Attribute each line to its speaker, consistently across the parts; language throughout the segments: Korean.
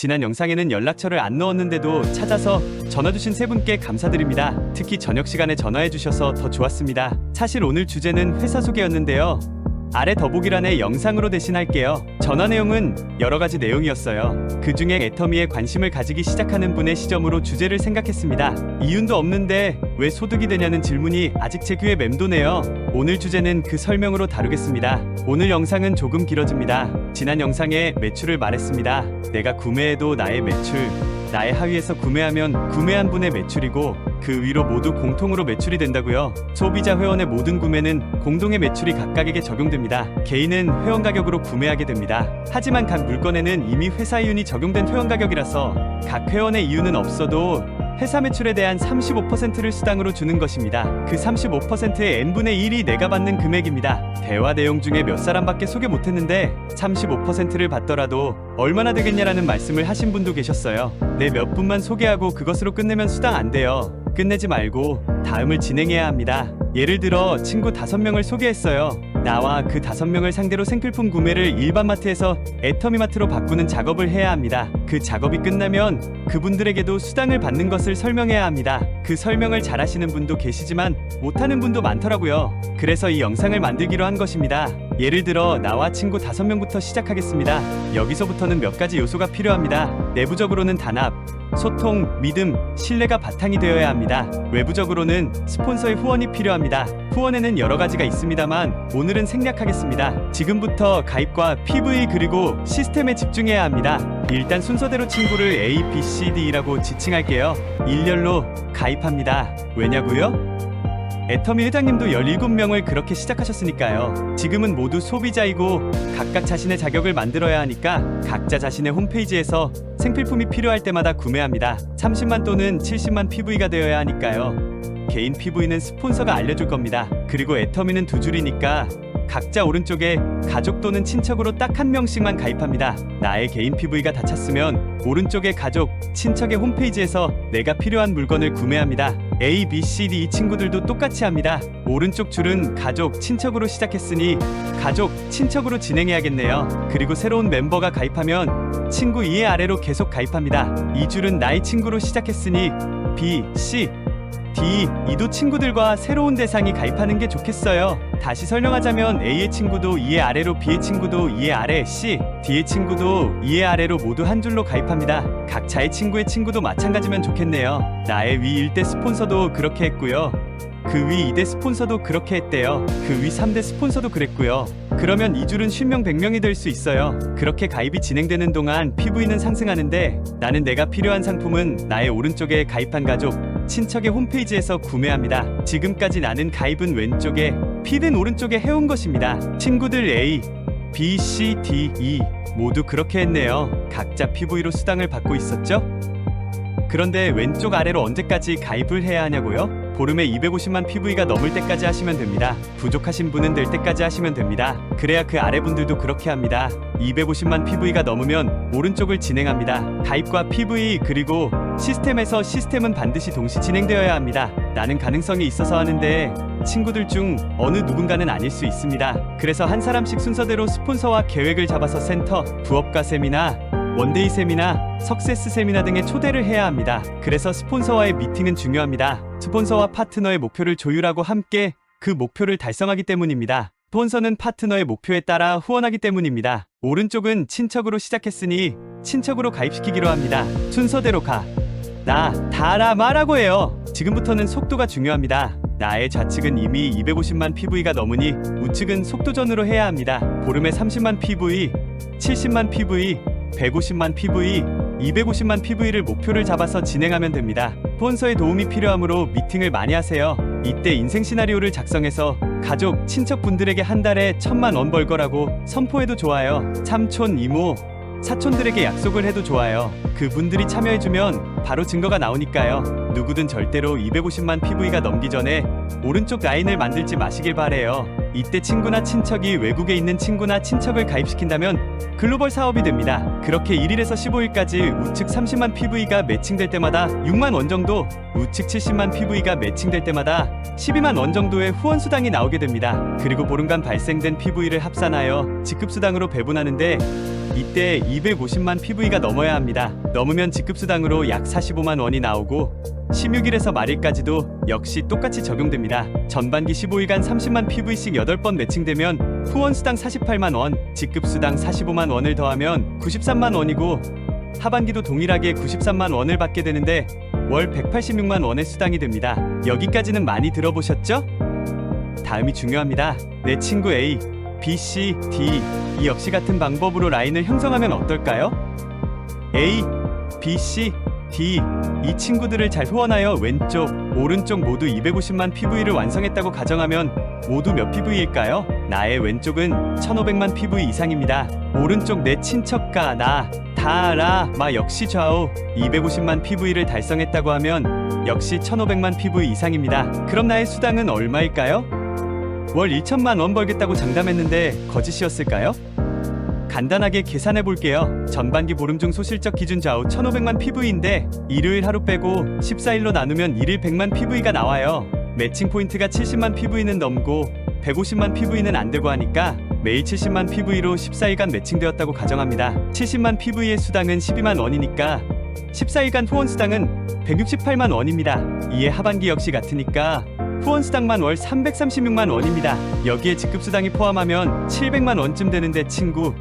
Speaker 1: 지난 영상에는 연락처를 안 넣었는데도 찾아서 전화 주신 세 분께 감사드립니다. 특히 저녁 시간에 전화해 주셔서 더 좋았습니다. 사실 오늘 주제는 회사 소개였는데요. 아래 더보기란에 영상으로 대신할게요. 전화 내용은 여러 가지 내용이었어요. 그 중에 애터미에 관심을 가지기 시작하는 분의 시점으로 주제를 생각했습니다. 이윤도 없는데 왜 소득이 되냐는 질문이 아직 제 귀에 맴도네요. 오늘 주제는 그 설명으로 다루겠습니다. 오늘 영상은 조금 길어집니다. 지난 영상에 매출을 말했습니다. 내가 구매해도 나의 매출, 나의 하위에서 구매하면 구매한 분의 매출이고 그 위로 모두 공통으로 매출이 된다고요. 소비자 회원의 모든 구매는 공동의 매출이 각각에게 적용됩니다. 개인은 회원 가격으로 구매하게 됩니다. 하지만 각 물건에는 이미 회사 이윤이 적용된 회원 가격이라서 각 회원의 이윤은 없어도 회사 매출에 대한 35%를 수당으로 주는 것입니다. 그 35%의 n분의 1이 내가 받는 금액입니다. 대화 내용 중에 몇 사람밖에 소개 못했는데 35%를 받더라도 얼마나 되겠냐라는 말씀을 하신 분도 계셨어요. 내 몇 분만 소개하고 그것으로 끝내면 수당 안 돼요. 끝내지 말고 다음을 진행해야 합니다. 예를 들어 친구 다섯 명을 소개했어요. 나와 그 다섯 명을 상대로 생필품 구매를 일반 마트에서 애터미 마트로 바꾸는 작업을 해야 합니다. 그 작업이 끝나면 그분들에게도 수당을 받는 것을 설명해야 합니다. 그 설명을 잘하시는 분도 계시지만 못하는 분도 많더라고요. 그래서 이 영상을 만들기로 한 것입니다. 예를 들어 나와 친구 다섯 명부터 시작하겠습니다. 여기서부터는 몇 가지 요소가 필요합니다. 내부적으로는 단합, 소통, 믿음, 신뢰가 바탕이 되어야 합니다. 외부적으로는 스폰서의 후원이 필요합니다. 후원에는 여러 가지가 있습니다만 오늘은 생략하겠습니다. 지금부터 가입과 PV 그리고 시스템에 집중해야 합니다. 일단 순서대로 친구를 A, B, C, D라고 지칭할게요. 일렬로 가입합니다. 왜냐고요? 애터미 회장님도 17명을 그렇게 시작하셨으니까요. 지금은 모두 소비자이고 각각 자신의 자격을 만들어야 하니까 각자 자신의 홈페이지에서 생필품이 필요할 때마다 구매합니다. 30만 또는 70만 PV가 되어야 하니까요. 개인 PV는 스폰서가 알려줄 겁니다. 그리고 애터미는 두 줄이니까 각자 오른쪽에 가족 또는 친척으로 딱 한 명씩만 가입합니다. 나의 개인 PV가 다 찼으면 오른쪽에 가족, 친척의 홈페이지에서 내가 필요한 물건을 구매합니다. A, B, C, D 이 친구들도 똑같이 합니다. 오른쪽 줄은 가족, 친척으로 시작했으니 가족, 친척으로 진행해야겠네요. 그리고 새로운 멤버가 가입하면 친구 2의 아래로 계속 가입합니다. 이 줄은 나의 친구로 시작했으니 B, C, D, 이도 친구들과 새로운 대상이 가입하는 게 좋겠어요. 다시 설명하자면 A의 친구도 2의 아래로 B의 친구도 2의 아래 C, D의 친구도 2의 아래로 모두 한 줄로 가입합니다. 각자의 친구의 친구도 마찬가지면 좋겠네요. 나의 위 1대 스폰서도 그렇게 했고요. 그 위 2대 스폰서도 그렇게 했대요. 그 위 3대 스폰서도 그랬고요. 그러면 이 줄은 10명 100명이 될 수 있어요. 그렇게 가입이 진행되는 동안 PV는 상승하는데 나는 내가 필요한 상품은 나의 오른쪽에 가입한 가족, 친척의 홈페이지에서 구매합니다. 지금까지 나는 가입은 왼쪽에, P는 오른쪽에 해온 것입니다. 친구들 A, B, C, D, E 모두 그렇게 했네요. 각자 PV로 수당을 받고 있었죠? 그런데 왼쪽 아래로 언제까지 가입을 해야 하냐고요? 보름에 250만 PV가 넘을 때까지 하시면 됩니다. 부족하신 분은 될 때까지 하시면 됩니다. 그래야 그 아래 분들도 그렇게 합니다. 250만 PV가 넘으면 오른쪽을 진행합니다. 가입과 PV 그리고 시스템에서 시스템은 반드시 동시 진행되어야 합니다. 나는 가능성이 있어서 하는데 친구들 중 어느 누군가는 아닐 수 있습니다. 그래서 한 사람씩 순서대로 스폰서와 계획을 잡아서 센터, 부업가 세미나, 원데이 세미나, 석세스 세미나 등에 초대를 해야 합니다. 그래서 스폰서와의 미팅은 중요합니다. 스폰서와 파트너의 목표를 조율하고 함께 그 목표를 달성하기 때문입니다. 스폰서는 파트너의 목표에 따라 후원하기 때문입니다. 오른쪽은 친척으로 시작했으니 친척으로 가입시키기로 합니다. 순서대로 가. 나, 다라 말하고 해요. 지금부터는 속도가 중요합니다. 나의 좌측은 이미 250만 PV가 넘으니 우측은 속도전으로 해야 합니다. 보름에 30만 PV, 70만 PV, 150만 PV, 250만 PV를 목표를 잡아서 진행하면 됩니다. 스폰서의 도움이 필요하므로 미팅을 많이 하세요. 이때 인생 시나리오를 작성해서 가족, 친척 분들에게 한 달에 천만 원 벌 거라고 선포해도 좋아요. 삼촌, 이모, 사촌들에게 약속을 해도 좋아요. 그분들이 참여해주면 바로 증거가 나오니까요. 누구든 절대로 250만 PV가 넘기 전에 오른쪽 라인을 만들지 마시길 바래요. 이때 친구나 친척이 외국에 있는 친구나 친척을 가입시킨다면 글로벌 사업이 됩니다. 그렇게 1일에서 15일까지 우측 30만 PV가 매칭될 때마다 6만 원 정도, 우측 70만 PV가 매칭될 때마다 12만 원 정도의 후원 수당이 나오게 됩니다. 그리고 보름간 발생된 PV를 합산하여 직급 수당으로 배분하는데 이때 250만 PV가 넘어야 합니다. 넘으면 직급 수당으로 약 45만 원이 나오고 16일에서 말일까지도 역시 똑같이 적용됩니다. 전반기 15일간 30만 PV씩 8번 매칭되면 후원 수당 48만 원, 직급 수당 45만 원을 더하면 93만 원이고 하반기도 동일하게 93만 원을 받게 되는데 월 186만 원의 수당이 됩니다. 여기까지는 많이 들어보셨죠? 다음이 중요합니다. 내 친구 A, B, C, D 이 역시 같은 방법으로 라인을 형성하면 어떨까요? A, B, C, D 이 친구들을 잘 후원하여 왼쪽, 오른쪽 모두 250만 PV를 완성했다고 가정하면 모두 몇 PV일까요? 나의 왼쪽은 1500만 PV 이상입니다. 오른쪽 내 친척과 나, 다라, 마 역시 좌우 250만 PV를 달성했다고 하면 역시 1500만 PV 이상입니다. 그럼 나의 수당은 얼마일까요? 월 1천만 원 벌겠다고 장담했는데 거짓이었을까요? 간단하게 계산해 볼게요. 전반기 보름 중 소실적 기준 좌우 1500만 PV인데 일요일 하루 빼고 14일로 나누면 일일 100만 PV가 나와요. 매칭 포인트가 70만 PV는 넘고 150만 PV는 안 되고 하니까 매일 70만 PV로 14일간 매칭되었다고 가정합니다. 70만 PV의 수당은 12만 원이니까 14일간 후원 수당은 168만 원입니다. 이에 하반기 역시 같으니까 후원 수당만 월 336만 원입니다. 여기에 직급 수당이 포함하면 700만 원쯤 되는데 친구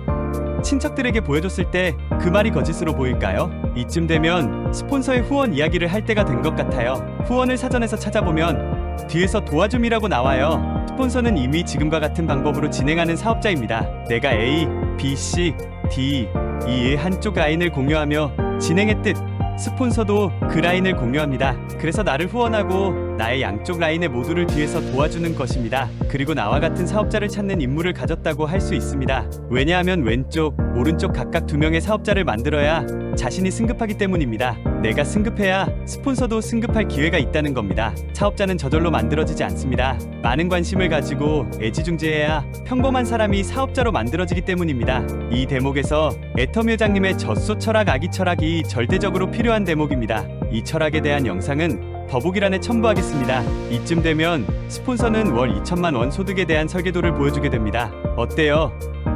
Speaker 1: 친척들에게 보여줬을 때 그 말이 거짓으로 보일까요? 이쯤 되면 스폰서의 후원 이야기를 할 때가 된 것 같아요. 후원을 사전에서 찾아보면 뒤에서 도와줌이라고 나와요. 스폰서는 이미 지금과 같은 방법으로 진행하는 사업자입니다. 내가 A, B, C, D 이 한쪽 라인을 공유하며 진행했듯 스폰서도 그 라인을 공유합니다. 그래서 나를 후원하고 나의 양쪽 라인의 모두를 뒤에서 도와주는 것입니다. 그리고 나와 같은 사업자를 찾는 임무를 가졌다고 할 수 있습니다. 왜냐하면 왼쪽, 오른쪽 각각 두 명의 사업자를 만들어야 자신이 승급하기 때문입니다. 내가 승급해야 스폰서도 승급할 기회가 있다는 겁니다. 사업자는 저절로 만들어지지 않습니다. 많은 관심을 가지고 애지중지해야 평범한 사람이 사업자로 만들어지기 때문입니다. 이 대목에서 애텀 회장님의 젖소 철학 아기 철학이 절대적으로 필요한 대목입니다. 이 철학에 대한 영상은 더보기란에 첨부하겠습니다. 이쯤 되면 스폰서는 월 2천만 원 소득에 대한 설계도를 보여주게 됩니다. 어때요?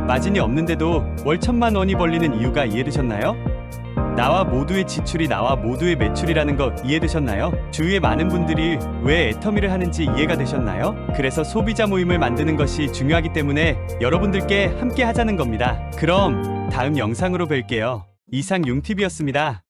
Speaker 1: 마진이 없는데도 월 천만 원이 벌리는 이유가 이해되셨나요? 나와 모두의 지출이 나와 모두의 매출이라는 거 이해되셨나요? 주위의 많은 분들이 왜 애터미를 하는지 이해가 되셨나요? 그래서 소비자 모임을 만드는 것이 중요하기 때문에 여러분들께 함께 하자는 겁니다. 그럼 다음 영상으로 뵐게요. 이상 융TV였습니다.